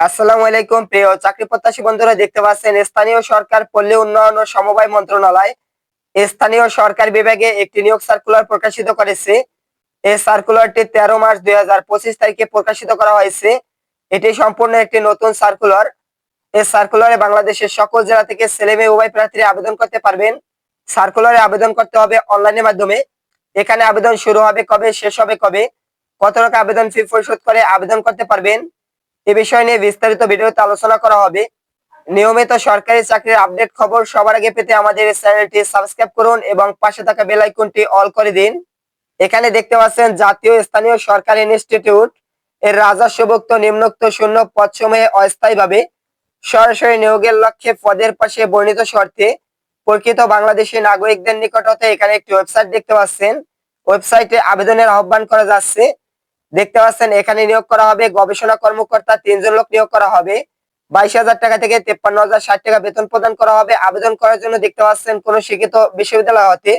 আসসালামু আলাইকুম, প্রিয় চাকরি প্রত্যাশী বন্ধুরা, দেখতে পাচ্ছেন স্থানীয় সরকার পল্লী উন্নয়ন ও সমবায় মন্ত্রণালয়, স্থানীয় সরকার বিভাগে একটি নিয়োগ সার্কুলার প্রকাশিত করেছে। এই সার্কুলারটি তেরো মার্চ দুই হাজার পঁচিশ তারিখে প্রকাশিত করা হয়েছে। এটি সম্পূর্ণ একটি নতুন সার্কুলার এই সার্কুলারে বাংলাদেশের সকল জেলা থেকে ছেলে মেয়ে, উভয় প্রার্থীরা আবেদন করতে পারবেন। সার্কুলারে আবেদন করতে হবে অনলাইনের মাধ্যমে। এখানে আবেদন শুরু হবে কবে, শেষ হবে কবে? কত টাকা আবেদন ফি পরিশোধ করে আবেদন করতে পারবেন? এ বিষয় নিয়ে বিস্তারিত ভিডিওতে আলোচনা করা হবে। নিয়মিত সরকারি চাকরির আপডেট খবর সবার আগে পেতে আমাদের চ্যানেলটি সাবস্ক্রাইব করুন এবং পাশে থাকা বেল আইকনটি অল করে দিন। এখানে দেখতে পাচ্ছেন জাতীয় স্থানীয় সরকারি ইনস্টিটিউট এর রাজস্বভুক্ত নিম্নোক্ত শূন্য পদ সময়ে অস্থায়ীভাবে সরাসরি নিয়োগের লক্ষ্যে পদের পাশে বর্ণিত শর্তে প্রকৃত বাংলাদেশি নাগরিকদের নিকট হতে এখানে একটি ওয়েবসাইট দেখতে পাচ্ছেন। ওয়েবসাইটে আবেদনের আহ্বান করা যাচ্ছে। দেখতে পাচ্ছেন, এখানে নিয়োগ করা হবে গবেষণা কর্মকর্তা, তিনজন লোক নিয়োগ করা হবে। বাইশ হাজার টাকা থেকে তেপ্পান্ন হাজার ষাট টাকা বেতন প্রদান করা হবে। আবেদন করার জন্য দেখতে পাচ্ছেন কোন শিক্ষিত বিশ্ববিদ্যালয় হতে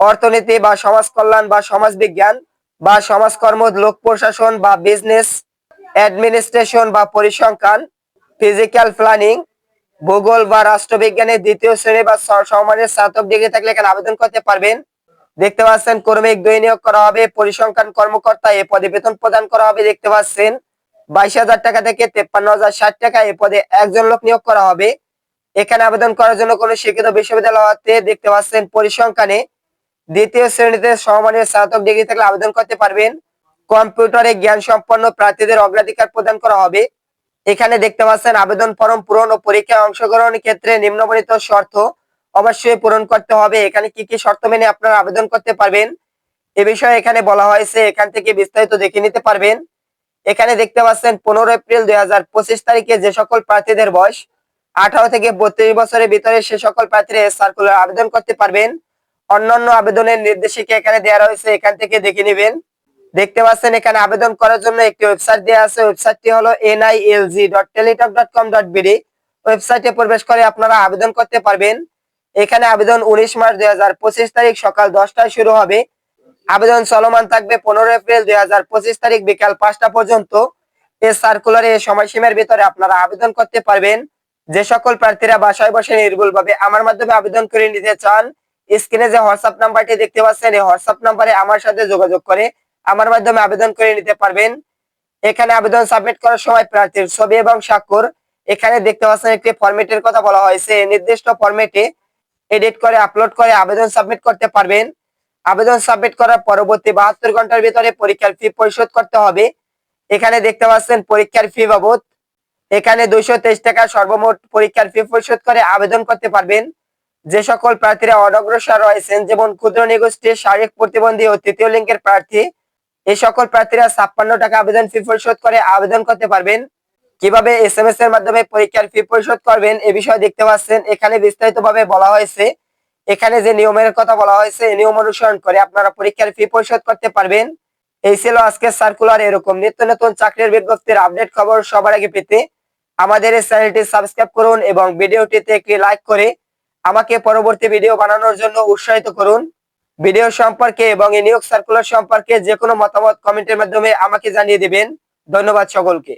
অর্থনীতি বা সমাজ কল্যাণ বা সমাজ বিজ্ঞান বা সমাজকর্ম লোক প্রশাসন বা বিজনেস, অ্যাডমিনিস্ট্রেশন বা পরিসংখ্যান, ফিজিক্যাল প্ল্যানিং, ভূগোল বা রাষ্ট্রবিজ্ঞানের দ্বিতীয় শ্রেণি বা সমমানের স্নাতক ডিগ্রি থাকলে এখানে আবেদন করতে পারবেন। দেখতে পাচ্ছেন কর্মিক দুই নিয়োগ করা হবে, পরিসংখ্যান কর্মকর্তা এ পদে বেতন প্রদান করা হবে, দেখতে পাচ্ছেন। বাইশ হাজার টাকা থেকে তেপ্পান্ন হাজার ষাট টাকা এ পদে একজন লোক নিয়োগ করা হবে। এখানে আবেদন করার জন্য কোনো শিক্ষিত বিশ্ববিদ্যালয় দেখতে পাচ্ছেন, পরিসংখ্যানে দ্বিতীয় শ্রেণীতে সমমানের স্নাতক ডিগ্রি থাকলে আবেদন করতে পারবেন। কম্পিউটারে জ্ঞান সম্পন্ন প্রার্থীদের অগ্রাধিকার প্রদান করা হবে। এখানে দেখতে পাচ্ছেন, আবেদন ফর্ম পূরণ ও পরীক্ষায় অংশগ্রহণের ক্ষেত্রে নিম্নবর্ণিত শর্ত অবশ্যই পূরণ করতে হবে। এখানে কি কি শর্ত মেনে আপনারা আবেদন করতে পারবেন? এ বিষয়ে এখানে বলা হয়েছে, এখান থেকে বিস্তারিত দেখে নিতে পারবেন। এখানে দেখতে পাচ্ছেন, পনেরো এপ্রিল দুই তারিখে যে সকল প্রার্থীদের বয়স, আঠারো থেকে বত্রিশ বছরের ভিতরে সে সকল প্রার্থীরা সার্কুলার আবেদন করতে পারবেন। অন্যান্য আবেদনের নির্দেশিকা এখানে দেওয়া রয়েছে, এখান থেকে দেখে নেবেন। দেখতে পাচ্ছেন, এখানে আবেদন করার জন্য একটি ওয়েবসাইট দেওয়া আছে, ওয়েবসাইটটি হলো NILG dot Teletalk dot com dot BD ওয়েবসাইটে প্রবেশ করে আপনারা আবেদন করতে পারবেন। এখানে আবেদন উনিশ মার্চ দুই হাজার পঁচিশ তারিখ সকাল দশটায় শুরু হবে। আবেদন চলমান থাকবে পনেরো এপ্রিল দুই হাজার পঁচিশ তারিখ বিকাল পাঁচটা পর্যন্ত। এই সার্কুলারে সময়সীমার ভিতরে আপনারা আবেদন করতে পারবেন। যে সকল প্রার্থীরা বাসায় বসে নির্ভুলভাবে আমার মাধ্যমে আবেদন করে নিতে চান, স্ক্রিনে যে হোয়াটসঅ্যাপ নাম্বারটি দেখতে পাচ্ছেন, এই হোয়াটসঅ্যাপ নাম্বারে আমার সাথে যোগাযোগ করে আমার মাধ্যমে আবেদন করে নিতে পারবেন। এখানে আবেদন সাবমিট করার সময় প্রার্থীর ছবি এবং স্বাক্ষর। এখানে দেখতে পাচ্ছেন একটি ফরম্যাটের কথা বলা হয়েছে। নির্দিষ্ট ফরম্যাটে এডিট করে আপলোড করে, আবেদন সাবমিট করতে পারবেন। আবেদন সাবমিট করার পরবর্তী বাহাত্তর ঘণ্টার ভিতরে পরীক্ষার ফি পরিশোধ করতে হবে। এখানে দেখতে পাচ্ছেন পরীক্ষার ফি বাবদ। এখানে দুইশো তেইশ টাকা সর্বমোট পরীক্ষার ফি পরিশোধ করে আবেদন করতে পারবেন। যে সকল প্রার্থীরা অনগ্রসর রয়েছেন, যেমন ক্ষুদ্র নিগোষ্ঠী শারীরিক প্রতিবন্ধী ও তৃতীয় লিঙ্গের প্রার্থী এই সকল প্রার্থীরা ছাপ্পান্ন টাকা আবেদন ফি পরিশোধ করে আবেদন করতে পারবেন। কীভাবে এস এম এস এর মাধ্যমে পরীক্ষার ফি পরিশোধ করবেন এ বিষয়ে দেখতে পাচ্ছেন। এখানে বিস্তারিত ভাবে বলা হয়েছে। এখানে যে নিয়মের কথা বলা হয়েছে, এই নিয়ম অনুসরণ করে আপনারা পরীক্ষার ফি পরিশোধ করতে পারবেন। এই ছিল আজকের সার্কুলার এরকম নিত্য নতুন চাকরির বিজ্ঞপ্তির আপডেট খবর সবার আগে পেতে। আমাদের এই চ্যানেলটি সাবস্ক্রাইব করুন এবং ভিডিওটিতে একটি লাইক করে আমাকে পরবর্তী ভিডিও বানানোর জন্য উৎসাহিত করুন। ভিডিও সম্পর্কে এবং এই নিয়োগ সার্কুলার সম্পর্কে যে কোনো মতামত কমেন্টের মাধ্যমে আমাকে জানিয়ে দিবেন। ধন্যবাদ সকলকে।